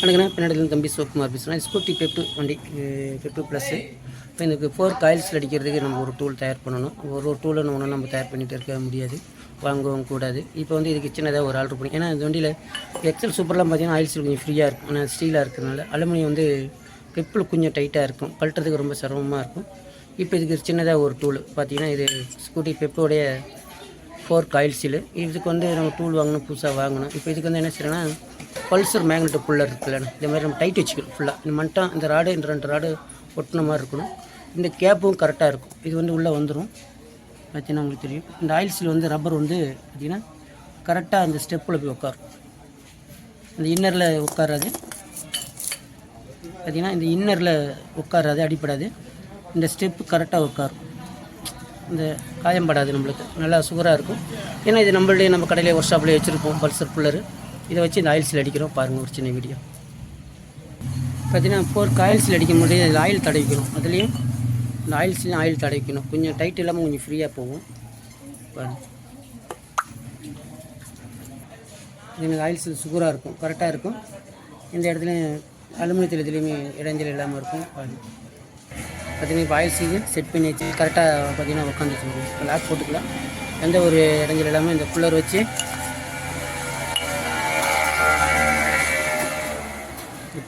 வணக்கண்ணா. பின்னாடி தம்பி சிவகுமார் பேசுகிறேன் ஸ்கூட்டி பெப்பு வண்டி பெப்பு ப்ளஸ்ஸு இப்போ இதுக்கு ஃபோர் காயில்ஸில் அடிக்கிறதுக்கு நம்ம ஒரு டூல் தயார் பண்ணணும். ஒரு ஒரு டூலை ஒன்று நம்ம தயார் பண்ணிகிட்டு இருக்க முடியாது. வாங்கவும் கூடாது. இப்போ வந்து இதுக்கு சின்னதாக ஒரு ஆர்டர் பண்ணி ஏன்னா இந்த வண்டியில் எக்ஸல் சூப்பர்லாம் பார்த்தீங்கன்னா ஆயில் கொஞ்சம் ஃப்ரீயாக இருக்கும். ஆனால் ஸ்டீலாக இருக்கிறதுனால அலுமினியம் வந்து பெப்பில் கொஞ்சம் டைட்டாக இருக்கும். கழட்டுறதுக்கு ரொம்ப சிரமமாக இருக்கும். இப்போ இதுக்கு சின்னதாக ஒரு டூல் பார்த்தீங்கன்னா இது ஸ்கூட்டி பெப்போடைய ஃபோர் காயில்ஸில் இதுக்கு வந்து நம்ம டூல் வாங்கணும் புதுசாக வாங்கணும். இப்போ இதுக்கு வந்து என்ன செய்யணும்னா பல்சர் மேக்னெட்டு புல்லர் இருக்குல்ல இந்த மாதிரி நம்ம டைட் வச்சுக்கணும் ஃபுல்லாக இந்த மட்டம் இந்த ராடு இந்த ரெண்டு ராடு ஒட்டின மாதிரி இருக்கணும். இந்த கேப்பும் கரெக்டாக இருக்கும். இது வந்து உள்ளே வந்துடும் பார்த்தீங்கன்னா உங்களுக்கு தெரியும். இந்த ஆயில் சீல் வந்து ரப்பர் வந்து பார்த்தீங்கன்னா கரெக்டாக அந்த ஸ்டெப்பில் போய் உட்காரும் இந்த இன்னரில் உட்காராது பார்த்தீங்கன்னா இந்த இன்னரில் உட்காராது அடிப்படாது இந்த ஸ்டெப்பு கரெக்டாக உட்காரும் இந்த காயம் படாது நம்மளுக்கு. நல்லா சுகராக இருக்கும். ஏன்னா இது நம்மளுடைய நம்ம கடையிலே ஒர்க் ஷாப்லேயே வச்சுருப்போம் பல்சர் புல்லர். இதை வச்சு இந்த ஆயில்ஸில் அடிக்கிறோம் பாருங்கள் ஒரு சின்ன வீடியோ பார்த்தீங்கன்னா ஃபோர் காயில்ஸில் அடிக்கும் போது இதில் ஆயில் தடவிக்கணும். அதுலேயும் இந்த ஆயில்ஸ்லேயும் ஆயில் தடவிக்கணும். கொஞ்சம் டைட் இல்லாமல் கொஞ்சம் ஃப்ரீயாக போகும். பாருங்கள் எனக்கு சுகராக இருக்கும். கரெக்டாக இருக்கும். இந்த இடத்துலையும் அலுமினியத்தில் இதுலேயுமே இடைஞ்சல் இல்லாமல் இருக்கும். பாருங்கள் பார்த்தீங்கன்னா இப்போ ஆயில் சீல் செட் பண்ணி வச்சு கரெக்டாக பார்த்தீங்கன்னா உட்காந்துச்சு லாக் போட்டுக்கலாம். எந்த ஒரு இடைஞ்சல் இல்லாமல் இந்த குள்ளர் வச்சு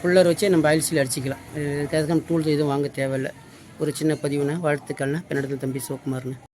புல்லர் வச்சு நம்ம ஆயில் சீல் அடிச்சிக்கலாம் இதுக்காக டூல்ஸ் எதுவும் வாங்க தேவையில்லை. ஒரு சின்ன பதிவுனா வாழ்த்துக்கள்னா பின்னாடி தம்பி சிவகுமார்னு.